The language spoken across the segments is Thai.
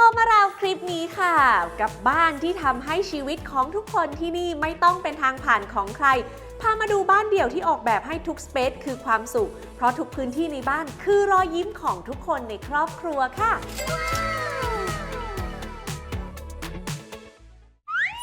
พอมาราวคลิปนี้ค่ะ กับบ้านที่ทำให้ชีวิตของทุกคนที่นี่ไม่ต้องเป็นทางผ่านของใคร พามาดูบ้านเดี่ยวที่ออกแบบให้ทุกสเปซคือความสุข เพราะทุกพื้นที่ในบ้านคือรอยยิ้มของทุกคนในครอบครัวค่ะ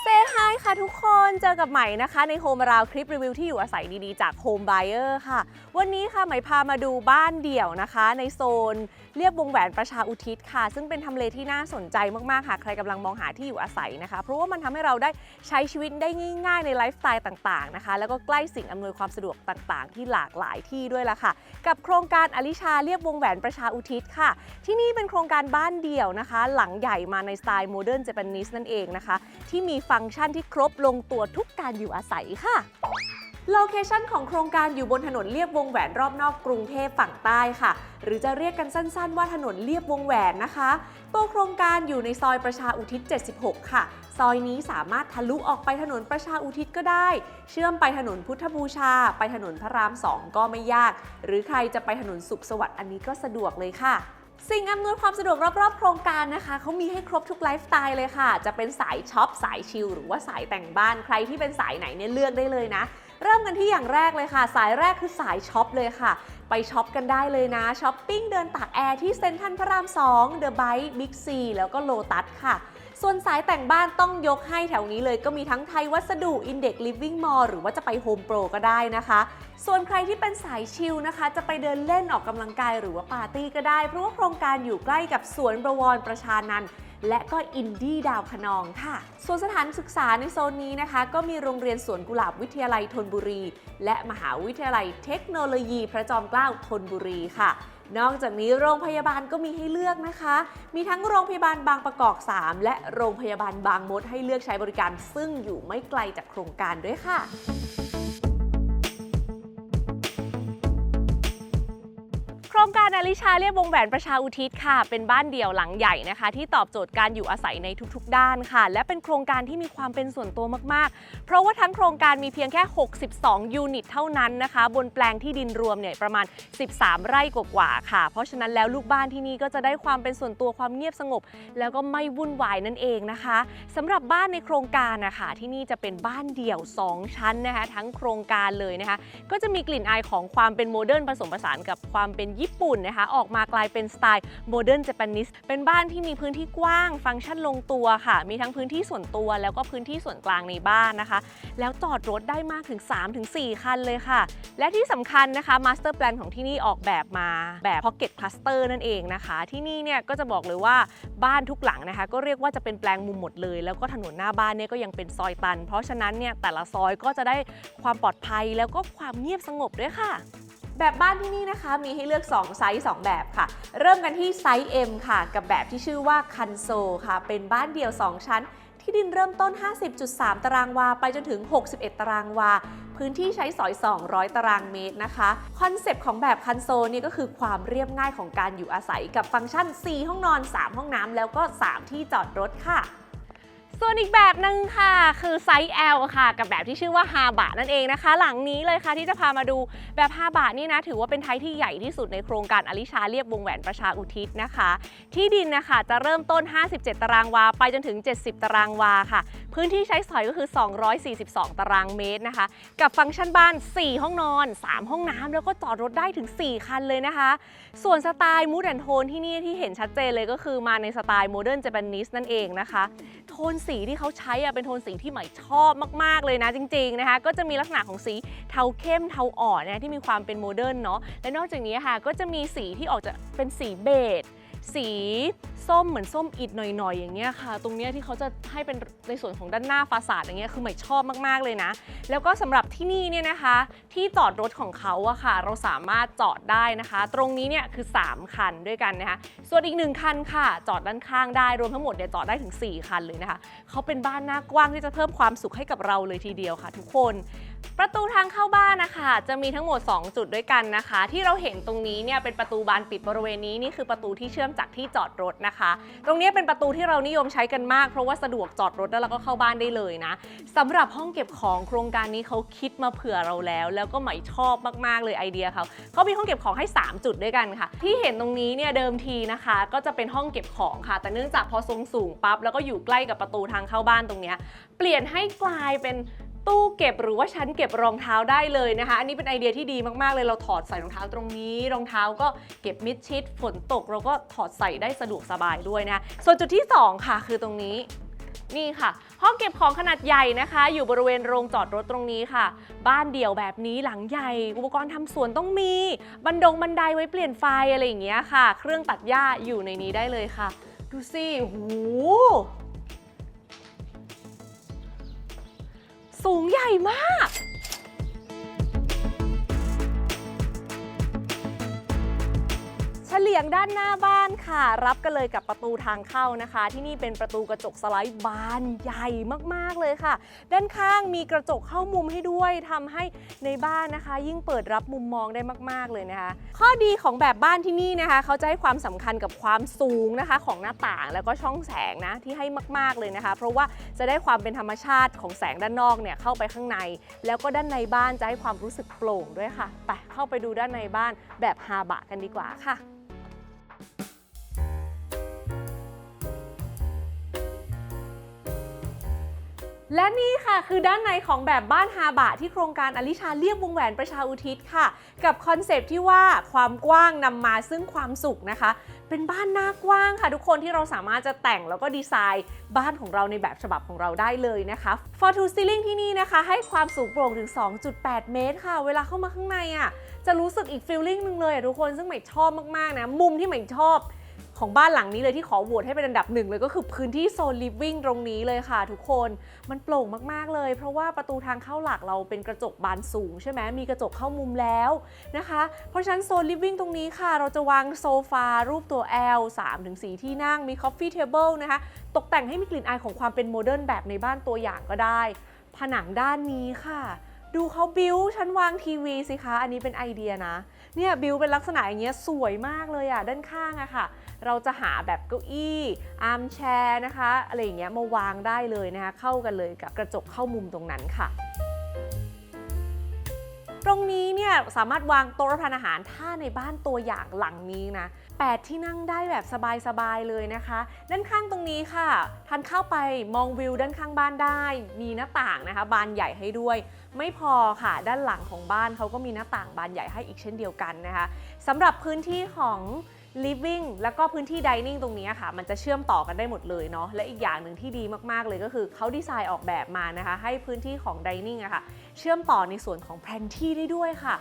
เซฮายค่ะทุกคนเจอกับใหม่นะคะในโฮมราวคลิปรีวิวที่อยู่อาศัยดีๆ จาก Home Buyer ค่ะ วันนี้ค่ะใหม่พามาดูบ้านเดี่ยวนะคะ ในโซนเรียบวงแหวนประชาอุทิศค่ะ ซึ่งเป็นทำเลที่น่าสนใจมากๆค่ะ ใครกำลังมองหาที่อยู่อาศัยนะคะ เพราะว่ามันทำให้เราได้ใช้ชีวิตได้ง่ายๆในไลฟ์สไตล์ต่างๆนะคะ แล้วก็ใกล้สิ่งอำนวยความสะดวกต่างๆ ที่หลากหลายที่ด้วยล่ะค่ะ กับโครงการอลิชาเรียบวงแหวนประชาอุทิศค่ะ ที่นี่เป็นโครงการบ้านเดี่ยวนะคะ หลังใหญ่มาในสไตล์โมเดิร์นเจแปนนิสนั่นเองนะคะ ที่มีฟังก์ชันที่ครบลงตัวทุกการอยู่อาศัยค่ะ โลเคชันของโครงการอยู่บนถนนเลียบวงแหวนรอบนอกกรุงเทพฝั่งใต้ค่ะ หรือจะเรียกกันสั้นๆ ว่าถนนเลียบวงแหวนนะคะ ตัวโครงการอยู่ในซอยประชาอุทิศ 76 ค่ะ ซอยนี้สามารถทะลุออกไปถนนประชาอุทิศก็ได้ เชื่อมไปถนนพุทธบูชา ไปถนนพระรามสองก็ไม่ยาก หรือใครจะไปถนนสุขสวัสดิ์อันนี้ก็สะดวกเลยค่ะสิ่งอำนวยความสะดวกรอบๆ โครงการนะคะเขามีให้ครบทุกไลฟ์สไตล์เลยค่ะ จะเป็นสายช็อป สายชิลหรือว่าสายแต่งบ้านใครที่เป็นสายไหนเนี่ยเลือกได้เลยนะ เริ่มกันที่อย่างแรกเลยค่ะ สายแรกคือสายช็อปเลยค่ะ ไปช็อปกันได้เลยนะช้อปปิ้งเดินตากแอร์ที่เซ็นทรัลพระราม2เดอะไบต์บิ๊กซีแล้วก็โลตัสค่ะส่วนสายแต่งบ้านต้องยกให้แถวนี้เลยก็มีทั้งไทยวัสดุ Index Living Mall หรือว่าจะไป Home Pro ก็ได้นะคะ ส่วนใครที่เป็นสายชิลนะคะ จะไปเดินเล่นออกกำลังกายหรือว่าปาร์ตี้ก็ได้ เพราะว่าโครงการอยู่ใกล้กับสวนประวรประชานันท์ และก็อินดี้ดาวคะนองค่ะ ส่วนสถานศึกษาในโซนนี้นะคะ ก็มีโรงเรียนสวนกุหลาบวิทยาลัยธนบุรี และมหาวิทยาลัยเทคโนโลยีพระจอมเกล้าธนบุรีค่ะนอกจากนี้โรงพยาบาลก็มีให้เลือกนะคะ มีทั้งโรงพยาบาลบางประกอบ 3 และโรงพยาบาลบางมดให้เลือกใช้บริการ ซึ่งอยู่ไม่ไกลจากโครงการด้วยค่ะ ครงการอลิชาเรียบวงแหวนประชาอุทิศค่ะ เป็นบ้านเดี่ยวหลังใหญ่นะคะ ที่ตอบโจทย์การอยู่อาศัยในทุกๆ ด้านค่ะ และเป็นโครงการที่มีความเป็นส่วนตัวมากๆ เพราะว่าทั้งโครงการมีเพียงแค่ 62 ยูนิตเท่านั้นนะคะ บนแปลงที่ดินรวมเนี่ยประมาณ 13 ไร่กว่าๆค่ะ เพราะฉะนั้นแล้วลูกบ้านที่นี่ก็จะได้ความเป็นส่วนตัวความเงียบสงบ แล้วก็ไม่วุ่นวายนั่นเองนะคะสำหรับบ้านในโครงการนะคะที่นี่จะเป็นบ้านเดี่ยว 2 ชั้นนะคะ ทั้งโครงการเลยนะคะ ก็จะมีกลิ่นอายของความเป็นโมเดิร์นผสมผสานกับความเป็นญี่ปุ่นนะคะออกมากลายเป็นสไตล์โมเดิร์นเจแปนิสเป็นบ้านที่มีพื้นที่กว้าง ฟังก์ชันลงตัวค่ะ มีทั้งพื้นที่ส่วนตัว แล้วก็พื้นที่ส่วนกลางในบ้านนะคะ แล้วจอดรถได้มากถึง 3-4 คันเลยค่ะ และที่สำคัญนะคะมาสเตอร์แปลนของที่นี่ออกแบบมาแบบ Pocket Cluster นั่นเองนะคะ ที่นี่เนี่ยก็จะบอกเลยว่าบ้านทุกหลังนะคะ ก็เรียกว่าจะเป็นแปลงมุมหมดเลย แล้วก็ถนนหน้าบ้านเนี่ยก็ยังเป็นซอยตัน เพราะฉะนั้นเนี่ยแต่ละซอยก็จะได้ความปลอดภัยแล้วก็ความเงียบสงบด้วยค่ะ แบบบ้านที่นี่นะคะมีให้เลือก 2 ไซส์ 2 แบบค่ะ เริ่มกันที่ไซส์ M ค่ะ กับแบบที่ชื่อว่าคันโซค่ะ เป็นบ้านเดี่ยว 2 ชั้น ที่ดินเริ่มต้น 50.3 ตารางวา ไปจนถึง 61 ตารางวาพื้นที่ใช้สอย 200 ตารางเมตรนะคะ คอนเซปต์ของแบบคันโซนี่ก็คือความเรียบง่ายของการอยู่อาศัยกับฟังก์ชัน 4 ห้องนอน 3 ห้องน้ำแล้วก็ 3 ที่จอดรถค่ะ ส่วนอีกแบบหนึ่งค่ะ คือไซส์ L ค่ะ กับแบบที่ชื่อว่าฮาบะนั่นเองนะคะ หลังนี้เลยค่ะที่จะพามาดูแบบฮาบะนี่นะ ถือว่าเป็นไทยที่ใหญ่ที่สุดในโครงการอลิชาเรียบวงแหวนประชาอุทิศนะคะ ที่ดินนะคะจะเริ่มต้น 57 ตารางวา ไปจนถึง 70 ตารางวาค่ะ พื้นที่ใช้สอยก็คือ 242 ตารางเมตรนะคะ กับฟังก์ชันบ้าน 4 ห้องนอน 3 ห้องน้ำแล้วก็จอดรถได้ถึง 4 คันเลยนะคะ ส่วนสไตล์มูดแอนโทนที่นี่ที่เห็นชัดเจนเลยก็คือมาในสไตล์โมเดิร์นเจแปนนิสนั่นเองนะคะ โทนสีที่เขาใช้อะเป็นโทนสีที่ใหม่ชอบมาก ๆ เลยนะจริง ๆ นะคะ ก็จะมีลักษณะของสีเทาเข้มเทาอ่อนนะที่มีความเป็นโมเดิร์นเนาะและนอกจากนี้ค่ะก็จะมีสีที่ออกจะเป็นสีเบจ สีส้มเหมือนส้มอิดหน่อยๆ อย่างเงี้ยค่ะ ตรงเนี้ยที่เขาจะให้เป็นในส่วนของด้านหน้าฟาสาดอย่างเงี้ยคือใหม่ชอบมากๆเลยนะ แล้วก็สำหรับที่นี่เนี่ยนะคะ ที่จอดรถของเขาอะค่ะ เราสามารถจอดได้นะคะ ตรงนี้เนี่ยคือ 3 คันด้วยกันนะคะ ส่วนอีก 1 คันค่ะ จอดด้านข้างได้รวมทั้งหมดเนี่ยจอดได้ถึง 4 คันเลยนะคะเขาเป็นบ้านหน้ากว้างที่จะเพิ่มความสุขให้กับเราเลยทีเดียวค่ะ ทุกคน ประตูทางเข้าบ้านนะคะ จะมีทั้งหมด 2 จุดด้วยกันนะคะ ที่เราเห็นตรงนี้เนี่ยเป็นประตูบานปิดบริเวณนี้นี่คือประตูที่เชื่อมจากที่จอดรถนะคะ ตรงนี้เป็นประตูที่เรานิยมใช้กันมาก เพราะว่าสะดวกจอดรถแล้วเราก็เข้าบ้านได้เลยนะสำหรับห้องเก็บของโครงการนี้เขาคิดมาเผื่อเราแล้ว แล้วก็หมายชอบมากๆเลยไอเดียเขาเขามีห้องเก็บของให้ 3 จุดด้วยกันค่ะ ที่เห็นตรงนี้เนี่ยเดิมทีนะคะ ก็จะเป็นห้องเก็บของค่ะ แต่เนื่องจากพอทรงสูงปั๊บแล้วก็อยู่ใกล้กับประตูทางเข้าบ้านตรงนี้เปลี่ยนให้กลายเป็น ตู้เก็บหรือว่าชั้นเก็บรองเท้าได้เลยนะคะ อันนี้เป็นไอเดียที่ดีมากๆเลยเราถอดใส่รองเท้าตรงนี้ รองเท้าก็เก็บมิดชิด ฝนตกเราก็ถอดใส่ได้สะดวกสบายด้วยนะคะส่วนจุดที่ 2 ค่ะ คือตรงนี้นี่ค่ะ ห้องเก็บของขนาดใหญ่นะคะ อยู่บริเวณโรงจอดรถตรงนี้ค่ะ บ้านเดี่ยวแบบนี้หลังใหญ่ อุปกรณ์ทำสวนต้องมี บันดงบันไดไว้เปลี่ยนไฟอะไรอย่างเงี้ยค่ะ เครื่องตัดหญ้าอยู่ในนี้ได้เลยค่ะ ดูสิหู สูงใหญ่มาก เฉลียงด้านหน้าบ้านค่ะ รับกันเลยกับประตูทางเข้านะคะ ที่นี่เป็นประตูกระจกสไลด์บานใหญ่มากๆเลยค่ะ ด้านข้างมีกระจกเข้ามุมให้ด้วยทำให้ในบ้านนะคะ ยิ่งเปิดรับมุมมองได้มาก ๆเลยนะคะ ข้อดีของแบบบ้านที่นี่นะคะ เขาจะให้ความสำคัญกับความสูงนะคะ ของหน้าต่างแล้วก็ช่องแสงนะที่ให้มาก ๆเลยนะคะ เพราะว่าจะได้ความเป็นธรรมชาติของแสงด้านนอกเนี่ยเข้าไปข้างใน แล้วก็ด้านในบ้านจะให้ความรู้สึกโปร่งด้วยค่ะไปเข้าไปดูด้านในบ้านแบบฮาบะกันดีกว่าค่ะ และนี่ค่ะคือด้านในของแบบบ้านฮาบะที่โครงการอลิชาเรียบวงแหวนประชาอุทิศค่ะ กับคอนเซปที่ว่าความกว้างนำมาซึ่งความสุขนะคะ เป็นบ้านหน้ากว้างค่ะ ทุกคนที่เราสามารถจะแต่งแล้วก็ดีไซน์บ้านของเราในแบบฉบับของเราได้เลยนะคะ For to Ceiling ที่นี่นะคะ ให้ความสูงโปร่งถึง 2.8 เมตรค่ะ เวลาเข้ามาข้างในอะจะรู้สึกอีกฟีลลิ่งหนึ่งเลยอะทุกคนซึ่งใหม่ชอบมากๆนะมุมที่ใหม่ชอบ ของบ้านหลังนี้เลยที่ขอโหวตให้เป็นอันดับหนึ่งเลยก็คือพื้นที่โซนลิฟวิ่งตรงนี้เลยค่ะ ทุกคนมันโปร่งมากๆเลย เพราะว่าประตูทางเข้าหลักเราเป็นกระจกบานสูงใช่ไหมมีกระจกเข้ามุมแล้วนะคะ เพราะฉะนั้นโซนลิฟวิ่งตรงนี้ค่ะ เราจะวางโซฟารูปตัว L 3-4ที่นั่งมี Coffee Table นะคะ ตกแต่งให้มีกลิ่นอายของความเป็นโมเดิร์นแบบในบ้านตัวอย่างก็ได้ ผนังด้านนี้ค่ะดูเขาบิวชั้นวางทีวีสิคะ อันนี้เป็นไอเดียนะ เนี่ยบิวเป็นลักษณะอย่างเงี้ยสวยมากเลยอะด้านข้างอะค่ะ เราจะหาแบบเก้าอี้อาร์มแชร์นะคะอะไรอย่างเงี้ยมาวางได้เลยนะคะเข้ากันเลยกับกระจกเข้ามุมตรงนั้นค่ะตรงนี้เนี่ยสามารถวางโต๊ะรับประทานอาหารถ้าในบ้านตัวอย่างหลังนี้นะ 8 ที่นั่งได้แบบสบายๆเลยนะคะ ด้านข้างตรงนี้ค่ะทานเข้าไปมองวิวด้านข้างบ้านได้ มีหน้าต่างนะคะ บานใหญ่ให้ด้วย ไม่พอค่ะด้านหลังของบ้านเขาก็มีหน้าต่างบานใหญ่ให้อีกเช่นเดียวกันนะคะสำหรับพื้นที่ของ living แล้วก็พื้นที่ dining ตรงนี้ค่ะ มันจะเชื่อมต่อกันได้หมดเลยเนาะและอีกอย่างหนึ่งที่ดีมากๆเลยก็คือเขาดีไซน์ออกแบบมานะคะ ให้พื้นที่ของ dining อะค่ะ เชื่อมต่อในส่วนของแพลนที่ได้ด้วยค่ะ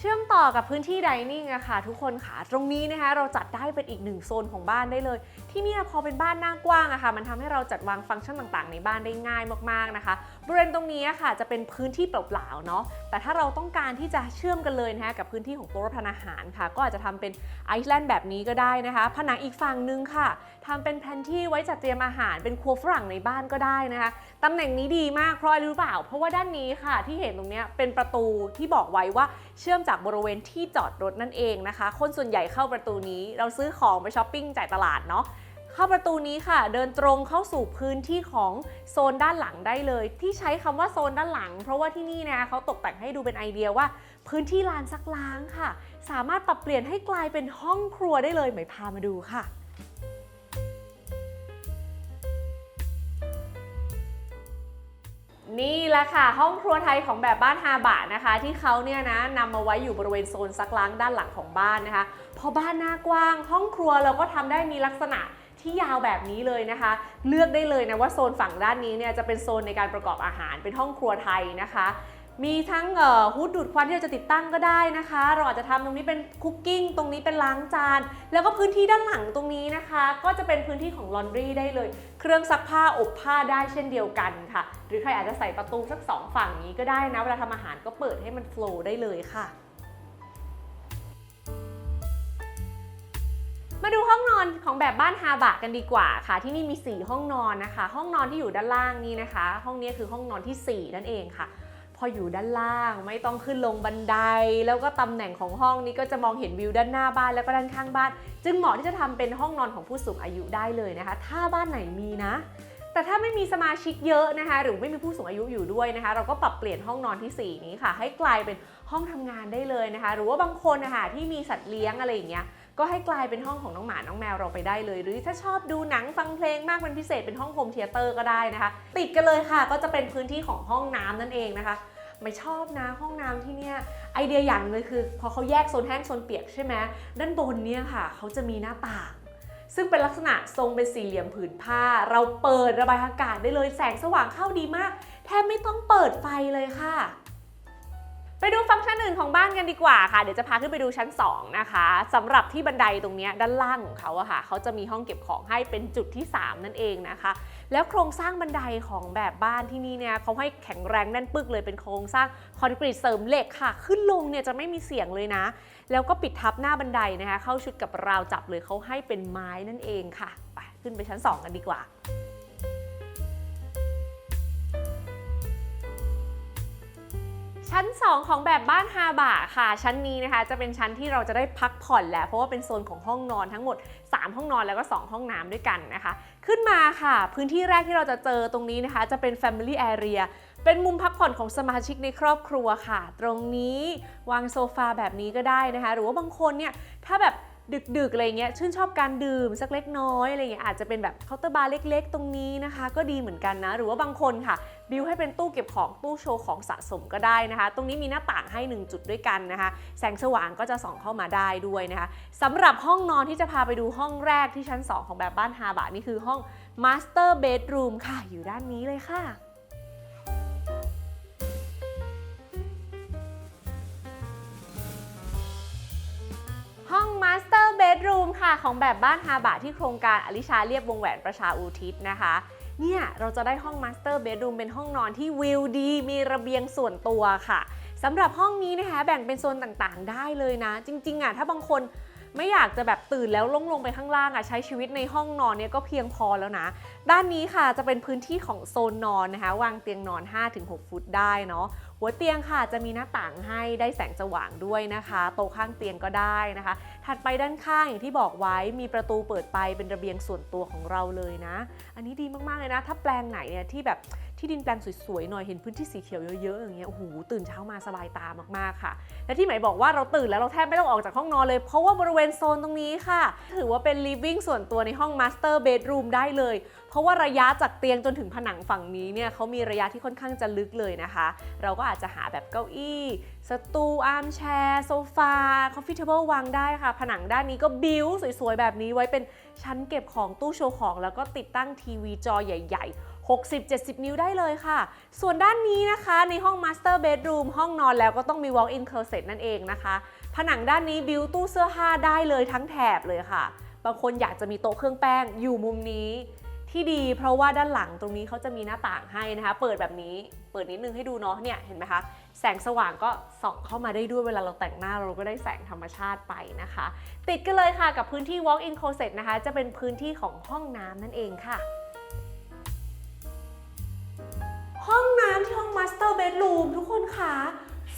เชื่อมต่อกับพื้นที่ไดนิ่งอะค่ะ ทุกคนค่ะ ตรงนี้นะคะเราจัดได้เป็นอีกหนึ่งโซนของบ้านได้เลย ที่นี่พอเป็นบ้านหน้ากว้างอะค่ะ มันทำให้เราจัดวางฟังก์ชันต่างๆ ในบ้านได้ง่ายมากๆนะคะ บริเวณตรงนี้อะค่ะจะเป็นพื้นที่เปล่าๆเนาะ แต่ถ้าเราต้องการที่จะเชื่อมกันเลยนะคะกับพื้นที่ของโต๊ะรับประทานอาหารค่ะ ก็อาจจะทำเป็นไอซ์แลนด์แบบนี้ก็ได้นะคะ ผนังอีกฝั่งนึงค่ะทำเป็นแพนที่ไว้จัดเตรียมอาหาร เป็นครัวฝรั่งในบ้านก็ได้นะคะตำแหน่งนี้ดีมากเพราะอะไรรู้เปล่า เพราะว่าด้านนี้ค่ะที่เห็นตรงนี้เป็นประตูที่บอกไว้ว่า เชื่อมจากบริเวณที่จอดรถนั่นเองนะคะ คนส่วนใหญ่เข้าประตูนี้ เราซื้อของไปช้อปปิ้งจ่ายตลาดเนาะเข้าประตูนี้ค่ะ เดินตรงเข้าสู่พื้นที่ของโซนด้านหลังได้เลย ที่ใช้คำว่าโซนด้านหลัง เพราะว่าที่นี่นะคะเขาตกแต่งให้ดูเป็นไอเดียว่า พื้นที่ลานซักล้างค่ะ สามารถปรับเปลี่ยนให้กลายเป็นห้องครัวได้เลยไหมพามาดูค่ะ นี่แหละค่ะห้องครัวไทยของแบบบ้านฮาบะนะคะ ที่เขาเนี่ยนะนำมาไว้อยู่บริเวณโซนซักล้างด้านหลังของบ้านนะคะ พอบ้านหน้ากว้าง ห้องครัวเราก็ทำได้มีลักษณะที่ยาวแบบนี้เลยนะคะ เลือกได้เลยนะว่าโซนฝั่งด้านนี้เนี่ยจะเป็นโซนในการประกอบอาหารเป็นห้องครัวไทยนะคะ มีทั้งฮูดดูดควันที่เราจะติดตั้งก็ได้นะคะ เราอาจจะทำตรงนี้เป็นคุกกิ้ง ตรงนี้เป็นล้างจาน แล้วก็พื้นที่ด้านหลังตรงนี้นะคะ ก็จะเป็นพื้นที่ของลอนดรีได้เลย เครื่องซักผ้าอบผ้าได้เช่นเดียวกันค่ะ หรือใครอาจจะใส่ประตูสักสองฝั่งนี้ก็ได้นะ เวลาทำอาหารก็เปิดให้มันโฟลว์ได้เลยค่ะมาดูห้องนอนของแบบบ้านฮาบะกันดีกว่าค่ะ ที่นี่มี 4 ห้องนอนนะคะ ห้องนอนที่อยู่ด้านล่างนี้นะคะ ห้องนี้คือห้องนอนทีสี่4 นั่นเองค่ะ พออยู่ด้านล่างไม่ต้องขึ้นลงบันได แล้วก็ตำแหน่งของห้องนี้ก็จะมองเห็นวิวด้านหน้าบ้านแล้วก็ด้านข้างบ้าน จึงเหมาะที่จะทำเป็นห้องนอนของผู้สูงอายุได้เลยนะคะ ถ้าบ้านไหนมีนะ แต่ถ้าไม่มีสมาชิกเยอะนะคะ หรือไม่มีผู้สูงอายุอยู่ด้วยนะคะ เราก็ปรับเปลี่ยนห้องนอนทีสี่4 นี้ค่ะ ให้กลายเป็นห้องทำงานได้เลยนะคะ หรือว่าบางคนนะคะที่มีสัตว์เลี้ยงอะไรอย่างเงี้ย ก็ให้กลายเป็นห้องของน้องหมาน้องแมวเราไปได้เลย หรือถ้าชอบดูหนังฟังเพลงมากเป็นพิเศษเป็นห้องโฮมเทียเตอร์ก็ได้นะคะ ติดกันเลยค่ะ ก็จะเป็นพื้นที่ของห้องน้ำนั่นเองนะคะไม่ชอบนะห้องน้ำที่เนี่ยไอเดียอย่างหนึงเลยคือ พอเขาแยกโซนแห้งโซนเปียกใช่ไหมด้านบนเนี่ยค่ะเขาจะมีหน้าต่าง ซึ่งเป็นลักษณะทรงเป็นสี่เหลี่ยมผืนผ้า เราเปิดระบายอากาศได้เลยแสงสว่างเข้าดีมาก แทบไม่ต้องเปิดไฟเลยค่ะ ไปดูฟังก์ชันอื่นของบ้านกันดีกว่าค่ะ เดี๋ยวจะพาขึ้นไปดูชั้น 2 นะคะสำหรับที่บันไดตรงนี้ด้านล่างของเขาอะค่ะเขาจะมีห้องเก็บของให้เป็นจุดที่ 3 นั่นเองนะคะ แล้วโครงสร้างบันไดของแบบบ้านที่นี่เนี่ยเขาให้แข็งแรงแน่นปึกเลยเป็นโครงสร้างคอนกรีตเสริมเหล็กค่ะ ขึ้นลงเนี่ยจะไม่มีเสียงเลยนะ แล้วก็ปิดทับหน้าบันไดนะคะ เข้าชุดกับราวจับเลยเขาให้เป็นไม้นั่นเองค่ะไปขึ้นไปชั้น 2 กันดีกว่า ชั้น 2 ของแบบบ้านฮาบะค่ะ ชั้นนี้นะคะ จะเป็นชั้นที่เราจะได้พักผ่อนแล้ว เพราะว่าเป็นโซนของห้องนอนทั้งหมด 3 ห้องนอนแล้วก็ 2 ห้องน้ำด้วยกันนะคะ ขึ้นมาค่ะ พื้นที่แรกที่เราจะเจอตรงนี้นะคะ จะเป็น Family Area เป็นมุมพักผ่อนของสมาชิกในครอบครัวค่ะ ตรงนี้วางโซฟาแบบนี้ก็ได้นะคะ หรือว่าบางคนเนี่ยถ้าแบบ ดึกๆอะไรเงี้ยชื่นชอบการดื่มสักเล็กน้อยอะไรเงี้ยอาจจะเป็นแบบเคาน์เตอร์บาร์เล็ก ๆ ตรงนี้นะคะ ก็ดีเหมือนกันนะ หรือว่าบางคนค่ะ บิวให้เป็นตู้เก็บของตู้โชว์ของสะสมก็ได้นะคะ ตรงนี้มีหน้าต่างให้ 1 จุดด้วยกันนะคะ แสงสว่างก็จะส่องเข้ามาได้ด้วยนะคะสำหรับห้องนอนที่จะพาไปดูห้องแรกที่ชั้น 2 ของแบบบ้านฮาบะนี่คือห้อง Master Bedroom ค่ะ อยู่ด้านนี้เลยค่ะ Master Bedroom ค่ะของแบบบ้านฮาบะที่โครงการอลิชาเรียบวงแหวนประชาอุทิศนะคะเนี่ยเราจะได้ห้อง Master Bedroom เป็นห้องนอนที่วิวดี มีระเบียงส่วนตัวค่ะสำหรับห้องนี้นะคะแบ่งเป็นโซนต่างๆ ได้เลยนะ จริงๆอะถ้าบางคนไม่อยากจะแบบตื่นแล้วลงลงไปข้างล่างอะใช้ชีวิตในห้องนอนเนี่ยก็เพียงพอแล้วนะ ด้านนี้ค่ะจะเป็นพื้นที่ของโซนนอนนะคะ วางเตียงนอน 5-6 ฟุตได้เนาะ หัวเตียงค่ะจะมีหน้าต่างให้ได้แสงสว่างด้วยนะคะ โต๊ะข้างเตียงก็ได้นะคะ ถัดไปด้านข้างอย่างที่บอกไว้มีประตูเปิดไปเป็นระเบียงส่วนตัวของเราเลยนะ อันนี้ดีมากๆเลยนะ ถ้าแปลงไหนเนี่ยที่แบบ ที่ดินแปลงสวยๆหน่อยเห็นพื้นที่สีเขียวเยอะๆอย่างเงี้ยโอ้โหตื่นเช้ามาสบายตามากๆค่ะ และที่หมายบอกว่าเราตื่นแล้วเราแทบไม่ต้องออกจากห้องนอนเลย เพราะว่าบริเวณโซนตรงนี้ค่ะ ถือว่าเป็น living ส่วนตัวในห้อง master bedroom ได้เลย เพราะว่าระยะจากเตียงจนถึงผนังฝั่งนี้เนี่ยเขามีระยะที่ค่อนข้างจะลึกเลยนะคะ เราก็อาจจะหาแบบเก้าอี้สตูอาร์มแชร์โซฟาคอฟฟี่เทเบิลวางได้ค่ะ ผนังด้านนี้ก็บิวสวยๆ แบบนี้ไว้เป็นชั้นเก็บของตู้โชว์ของ แล้วก็ติดตั้งทีวีจอใหญ่ ๆ 60-70 นิ้วได้เลยค่ะ ส่วนด้านนี้นะคะในห้อง Master Bedroom ห้องนอนแล้วก็ต้องมี Walk-in Closet นั่นเองนะคะ ผนังด้านนี้บิวตู้เสื้อผ้าได้เลยทั้งแถบเลยค่ะ บางคนอยากจะมีโต๊ะเครื่องแป้งอยู่มุมนี้ที่ดีเพราะว่าด้านหลังตรงนี้เขาจะมีหน้าต่างให้นะคะ เปิดแบบนี้เปิดนิดนึงให้ดูเนาะเนี่ยเห็นไหมคะแสงสว่างก็ส่องเข้ามาได้ด้วยเวลาเราแต่งหน้าเราก็ได้แสงธรรมชาติไปนะคะ ติดกันเลยค่ะกับพื้นที่ walk-in closet นะคะ จะเป็นพื้นที่ของห้องน้ำนั่นเองค่ะ ห้องน้ำที่ห้อง master bedroom ทุกคนคะ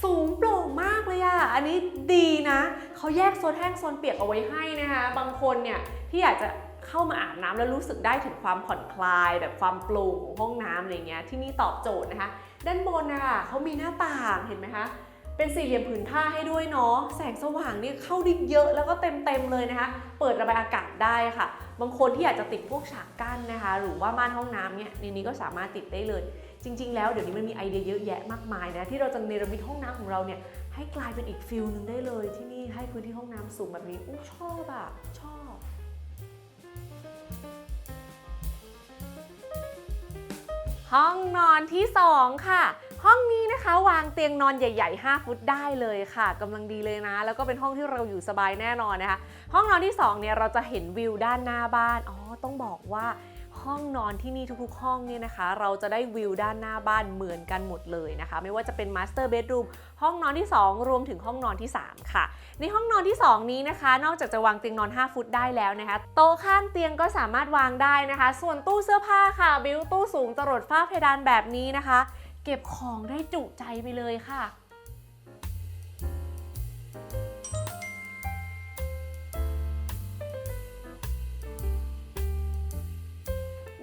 สูงโปร่งมากเลยอะอันนี้ดีนะ เขาแยกโซนแห้งโซนเปียกเอาไว้ให้นะคะ บางคนเนี่ยที่อยากจะเข้ามาอาบน้ำแล้วรู้สึกได้ถึงความผ่อนคลาย แบบความโปร่งของห้องน้ำอะไรเงี้ยที่นี่ตอบโจทย์นะคะ ด้านบนนะคะเขามีหน้าต่างเห็นไหมคะเป็นสี่เหลี่ยมผืนผ้าให้ด้วยเนาะแสงสว่างนี่เข้าได้เยอะแล้วก็เต็มเต็มเลยนะคะ เปิดระบายอากาศได้ค่ะ บางคนที่อยากจะติดพวกฉากกั้นนะคะ หรือว่าม่านห้องน้ำเนี่ยในนี้ก็สามารถติดได้เลย จริง ๆ แล้วเดี๋ยวนี้มันมีไอเดียเยอะแยะมากมายนะที่เราจะเนรมิตห้องน้ำของเราเนี่ยให้กลายเป็นอีกฟิลหนึ่งได้เลย ที่นี่ให้พื้นที่ห้องน้ำสูงแบบนี้อู้ชอบอะชอบห้องนอนที่ 2 ค่ะ ห้องนี้นะคะ วางเตียงนอนใหญ่ ๆ 5 ฟุตได้เลยค่ะกำลังดีเลยนะ แล้วก็เป็นห้องที่เราอยู่สบายแน่นอนนะคะ ห้องนอนที่ 2 เนี่ยเราจะเห็นวิวด้านหน้าบ้านอ๋อต้องบอกว่า ห้องนอนที่นี่ทุกๆห้องเนี่ยนะคะ เราจะได้วิวด้านหน้าบ้านเหมือนกันหมดเลยนะคะ ไม่ว่าจะเป็นมาสเตอร์เบดรูมห้องนอนที่ 2 รวมถึงห้องนอนที่ 3 ค่ะ ในห้องนอนที่ 2 นี้นะคะ นอกจากจะวางเตียงนอน 5 ฟุตได้แล้วนะคะ โต๊ะข้างเตียงก็สามารถวางได้นะคะ ส่วนตู้เสื้อผ้าค่ะ บิวตู้สูงจรดฝ้าเพดานแบบนี้นะคะ เก็บของได้จุใจไปเลยค่ะ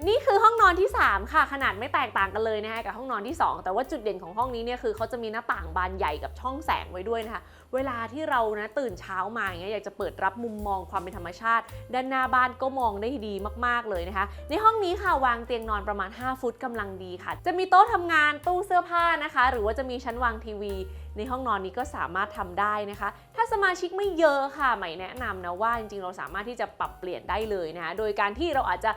นี่คือห้องนอนที่ 3 ค่ะ ขนาดไม่แตกต่างกันเลยนะคะกับห้องนอนที่ 2 แต่ว่าจุดเด่นของห้องนี้เนี่ยคือเขาจะมีหน้าต่างบานใหญ่กับช่องแสงไว้ด้วยนะคะ เวลาที่เรานะตื่นเช้ามาอย่างเงี้ยอยากจะเปิดรับมุมมองความเป็นธรรมชาติ ด้านหน้าบ้านก็มองได้ดีมากๆเลยนะคะ ในห้องนี้ค่ะวางเตียงนอนประมาณ 5 ฟุตกำลังดีค่ะ จะมีโต๊ะทำงานตู้เสื้อผ้านะคะ หรือว่าจะมีชั้นวางทีวีในห้องนอนนี้ก็สามารถทำได้นะคะ ถ้าสมาชิกไม่เยอะค่ะใหม่แนะนำนะว่าจริงๆเราสามารถที่จะปรับเปลี่ยนได้เลยนะคะ โดยการที่เราอาจจะ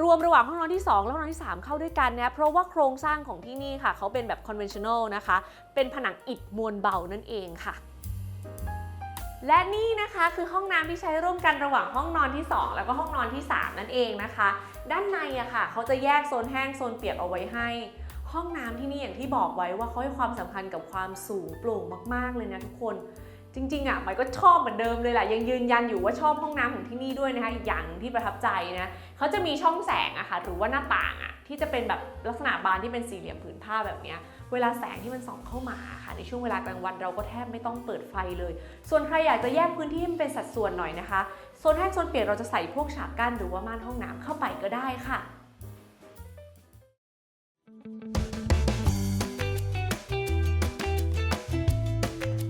รวมระหว่างห้องนอนที่ 2 และห้องนอนที่ 3 เข้าด้วยกันนะเพราะว่าโครงสร้างของที่นี่ค่ะเขาเป็นแบบ conventional นะคะ เป็นผนังอิฐมวลเบานั่นเองค่ะ และนี่นะคะคือห้องน้ำที่ใช้ร่วมกันระหว่างห้องนอนที่ 2 แล้วก็ห้องนอนที่ 3 นั่นเองนะคะ ด้านในอะค่ะเขาจะแยกโซนแห้งโซนเปียกเอาไว้ให้ห้องน้ำที่นี่อย่างที่บอกไว้ว่าเขาให้ความสำคัญกับความสูงโปร่งมาก ๆ เลยนะทุกคน จริงๆอะใหม่ก็ชอบเหมือนเดิมเลยแหละยังยืนยันอยู่ว่าชอบห้องน้ำของที่นี่ด้วยนะคะอีกอย่างที่ประทับใจนะเขาจะมีช่องแสงอะค่ะหรือว่าหน้าต่างอะที่จะเป็นแบบลักษณะบานที่เป็นสี่เหลี่ยมผืนผ้าแบบเนี้ยเวลาแสงที่มันส่องเข้ามาค่ะในช่วงเวลากลางวันเราก็แทบไม่ต้องเปิดไฟเลย ส่วนใครอยากจะแยกพื้นที่ให้มันเป็นสัดส่วนหน่อยนะคะโซนแห้งโซนเปียกเราจะใส่พวกฉากกั้นหรือว่าม่านห้องน้ำเข้าไปก็ได้ค่ะ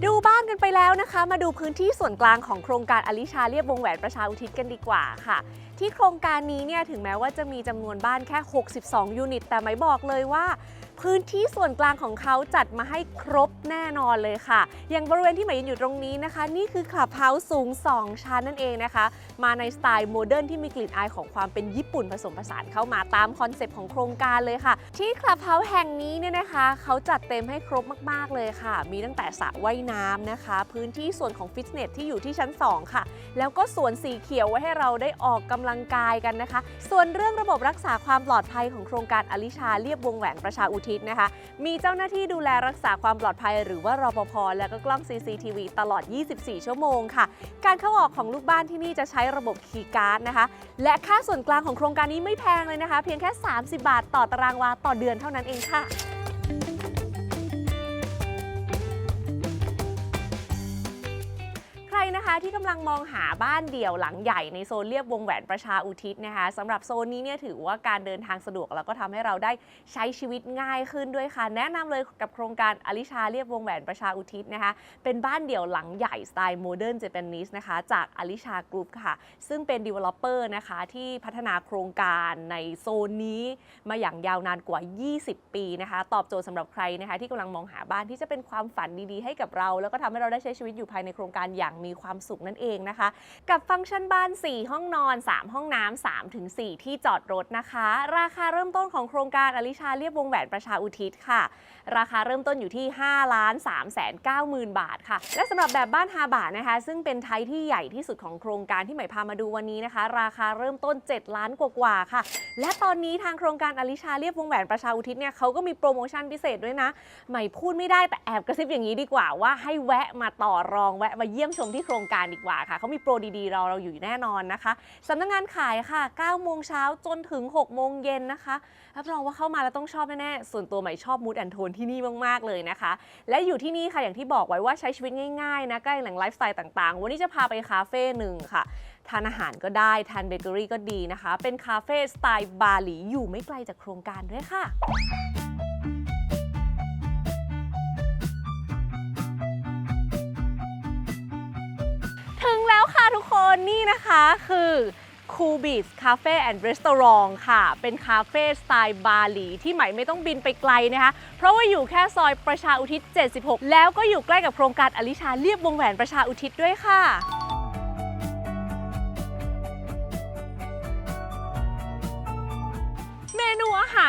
ดูบ้านกันไปแล้วนะคะ มาดูพื้นที่ส่วนกลางของโครงการอลิชาเรียบวงแหวนประชาอุทิศกันดีกว่าค่ะ ที่โครงการนี้เนี่ยถึงแม้ว่าจะมีจำนวนบ้านแค่ 62 ยูนิต แต่ไม่บอกเลยว่า พื้นที่ส่วนกลางของเขาจัดมาให้ครบแน่นอนเลยค่ะ อย่างบริเวณที่หมายยืนอยู่ตรงนี้นะคะ นี่คือคลับเฮาส์สูง 2 ชั้นนั่นเองนะคะ มาในสไตล์โมเดิร์นที่มีกลิ่นอายของความเป็นญี่ปุ่นผสมผสานเข้ามาตามคอนเซปต์ของโครงการเลยค่ะ ที่คลับเฮาส์แห่งนี้เนี่ยนะคะเขาจัดเต็มให้ครบมาก ๆ เลยค่ะ มีตั้งแต่สระว่ายน้ำนะคะ พื้นที่ส่วนของฟิตเนสที่อยู่ที่ชั้น 2 ค่ะ แล้วก็สวนสีเขียวไว้ให้เราได้ออกกำลังกายกันนะคะ ส่วนเรื่องระบบรักษาความปลอดภัยของโครงการอลิชาเรียบวงแหวนประชาอุทิศนะคะ มีเจ้าหน้าที่ดูแลรักษาความปลอดภัย หรือว่ารปภและก็กล้อง CCTV ตลอด 24 ชั่วโมงค่ะ การเข้าออกของลูกบ้านที่นี่จะใช้ระบบคีย์การ์ดนะคะ และค่าส่วนกลางของโครงการนี้ไม่แพงเลยนะคะ เพียงแค่ 30 บาทต่อตารางวาต่อเดือนเท่านั้นเองค่ะ ที่กำลังมองหาบ้านเดี่ยวหลังใหญ่ในโซนเรียบวงแหวนประชาอุทิศนะคะสำหรับโซนนี้เนี่ยถือว่าการเดินทางสะดวกแล้วก็ทำให้เราได้ใช้ชีวิตง่ายขึ้นด้วยค่ะ แนะนำเลยกับโครงการอลิชาเรียบวงแหวนประชาอุทิศนะคะ เป็นบ้านเดี่ยวหลังใหญ่สไตล์โมเดิร์นเจแปนนิสนะคะจากอลิชากรุ๊ปค่ะ ซึ่งเป็น developer นะคะที่พัฒนาโครงการในโซนนี้มาอย่างยาวนานกว่า 20 ปีนะคะ ตอบโจทย์สำหรับใครนะคะที่กำลังมองหาบ้านที่จะเป็นความฝันดีๆ ให้กับเรา แล้วก็ทำให้เราได้ใช้ชีวิตอยู่ภายในโครงการอย่างมีความสุขนั่นเองนะคะ กับฟังก์ชันบ้าน 4 ห้องนอน 3 ห้องน้ำ3ถึง4ที่จอดรถนะคะ ราคาเริ่มต้นของโครงการอลิชาเรียบวงแหวนประชาอุทิศค่ะ ราคาเริ่มต้นอยู่ที่5ล้าน3แสน9หมื่นบาทค่ะ และสำหรับแบบบ้านฮาบานะคะ ซึ่งเป็นไทยที่ใหญ่ที่สุดของโครงการที่ใหม่พามาดูวันนี้นะคะ ราคาเริ่มต้น 7 ล้านกว่าๆค่ะ และตอนนี้ทางโครงการอลิชาเรียบวงแหวนประชาอุทิศเนี่ยเขาก็มีโปรโมชั่นพิเศษด้วยนะใหม่พูดไม่ได้แต่แอบกระซิบอย่างนี้ดีกว่าว่าให้แวะมาต่อรองแวะมาเยี่ยมชมที่โครงการดีกว่าค่ะเขามีโปรดีๆ เราเราอยู่แน่นอนนะคะสำนักงานขายค่ะ9โมงเช้าจนถึง 6 โมงเย็นนะคะรับรองว่าเข้ามาแล้วต้องชอบแน่ๆส่วนตัวใหม่ชอบมูดแอนโทนที่นี่มากๆเลยนะคะ และอยู่ที่นี่ค่ะอย่างที่บอกไว้ว่าใช้ชีวิตง่ายๆนะใกล้แหล่งไลฟ์สไตล์ต่างๆ วันนี้จะพาไปคาเฟ่หนึ่งค่ะทานอาหารก็ได้ ทานเบเกอรี่ก็ดีนะคะ เป็นคาเฟ่สไตล์บาหลีอยู่ไม่ไกลจากโครงการด้วยค่ะ แล้วค่ะทุกคนนี่นะคะคือคูบีสคาเฟ่แอนด์รีสอร์ทค่ะ เป็นคาเฟ่สไตล์บาหลีที่ใหม่ไม่ต้องบินไปไกลนะคะ เพราะว่าอยู่แค่ซอยประชาอุทิศ 76 แล้วก็อยู่ใกล้กับโครงการอลิชาเรียบวงแหวนประชาอุทิศด้วยค่ะ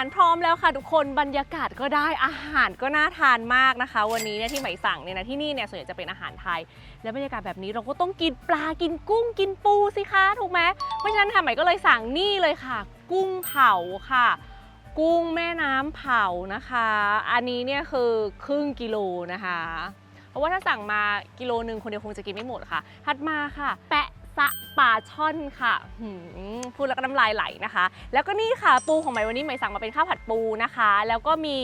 ารพร้อมแล้วค่ะทุกคนบรรยากาศก็ได้อาหารก็น่าทานมากนะคะ วันนี้เนี่ยที่ไหมสั่งเนี่ยนะที่นี่เนี่ยส่วนใหญ่จะเป็นอาหารไทย และบรรยากาศแบบนี้เราก็ต้องกินปลากินกุ้งกินปูสิคะถูกไหมเพราะฉะนั้นค่ะใหม่ก็เลยสั่งนี่เลยค่ะ กุ้งเผาค่ะ กุ้งแม่น้ำเผานะคะ อันนี้เนี่ยคือครึ่งกิโลนะคะ เพราะว่าถ้าสั่งมากิโลหนึ่งคนเดียวคงจะกินไม่หมดค่ะถัดมาค่ะ แปะ ซะปลาช่อนค่ะพูดแล้วก็น้ำลายไหลนะคะ แล้วก็นี่ค่ะปูของใหม่วันนี้ใหม่สั่งมาเป็นข้าวผัดปูนะคะ แล้วก็มี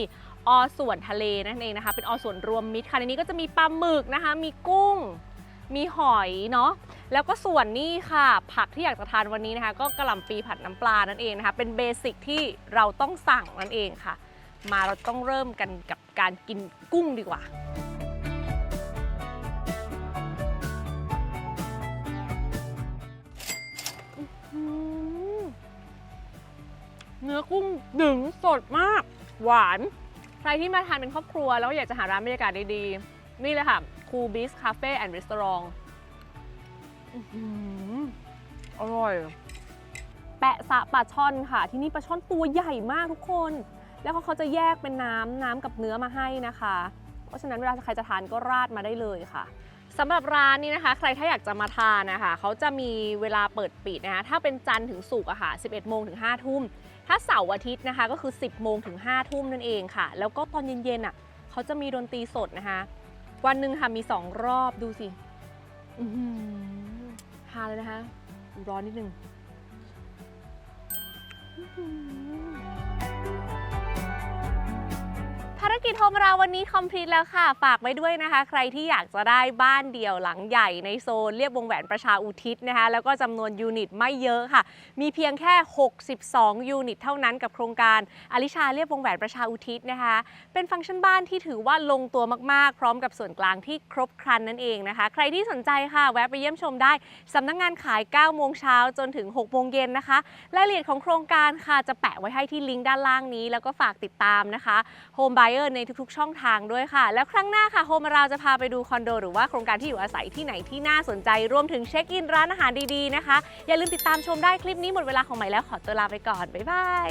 อส่วนทะเลนั่นเองนะคะ เป็นอส่วนรวมมิตรค่ะในนี้ก็จะมีปลาหมึกนะคะ มีกุ้ง มีหอยเนาะแล้วก็ส่วนนี้ค่ะ ผักที่อยากจะทานวันนี้นะคะ ก็กระหล่ำปีผัดน้ำปลานั่นเองนะคะ เป็นเบสิกที่เราต้องสั่งนั่นเองค่ะ มาเราต้องเริ่มกันกับการกินกุ้งดีกว่า เนื้อกุ้งดึงสดมาก หวาน ใครที่มาทานเป็นครอบครัว แล้วอยากจะหาร้านบรรยากาศดีๆ นี่เลยค่ะคูบิสคาเฟ่แอนด์รีสอร์ทอร่อย แปะสะปลาช่อนค่ะ ที่นี่ปลาช่อนตัวใหญ่มากทุกคน แล้วเขาจะแยกเป็นน้ำน้ำกับเนื้อมาให้นะคะ เพราะฉะนั้นเวลาใครจะทานก็ราดมาได้เลยค่ะสำหรับร้านนี้นะคะ ใครถ้าอยากจะมาทานนะคะเขาจะมีเวลาเปิดปิดนะคะถ้าเป็นจันทร์ถึงศุกร์อะค่ะ 11 โมงถึง 5 ทุ่ม ถ้าเสาร์อาทิตย์นะคะก็คือ 10 โมงถึง 5 ทุ่มนั่นเองค่ะ แล้วก็ตอนเย็นๆอะเขาจะมีดนตรีสดนะคะ วันหนึ่งค่ะมี 2 รอบดูสิอือหือทานเลยนะคะ ร้อนนิดนึง ภารกิจโฮมราวันนี้คอมพลีทแล้วค่ะ ฝากไว้ด้วยนะคะ ใครที่อยากจะได้บ้านเดี่ยวหลังใหญ่ในโซนเรียบวงแหวนประชาอุทิศนะคะ แล้วก็จำนวนยูนิตไม่เยอะค่ะ มีเพียงแค่ 62 ยูนิตเท่านั้นกับโครงการอลิชาเรียบวงแหวนประชาอุทิศนะคะ เป็นฟังก์ชันบ้านที่ถือว่าลงตัวมากๆ พร้อมกับส่วนกลางที่ครบครันนั่นเองนะคะ ใครที่สนใจค่ะ แวะไปเยี่ยมชมได้สำนักงงานขาย 9 โมงเช้าจนถึง 6 โมงเย็นนะคะรายละเอียดของโครงการค่ะจะแปะไว้ให้ที่ลิงก์ด้านล่างนี้ แล้วก็ฝากติดตามนะคะ Home Buyer ในทุกๆ ช่องทางด้วยค่ะ แล้วครั้งหน้าค่ะโฮมเราจะพาไปดูคอนโด หรือว่าโครงการที่อยู่อาศัยที่ไหนที่น่าสนใจ รวมถึงเช็คอินร้านอาหารดีๆนะคะ อย่าลืมติดตามชมได้คลิปนี้หมดเวลาของใหม่แล้วขอตัวลาไปก่อนบ๊ายบาย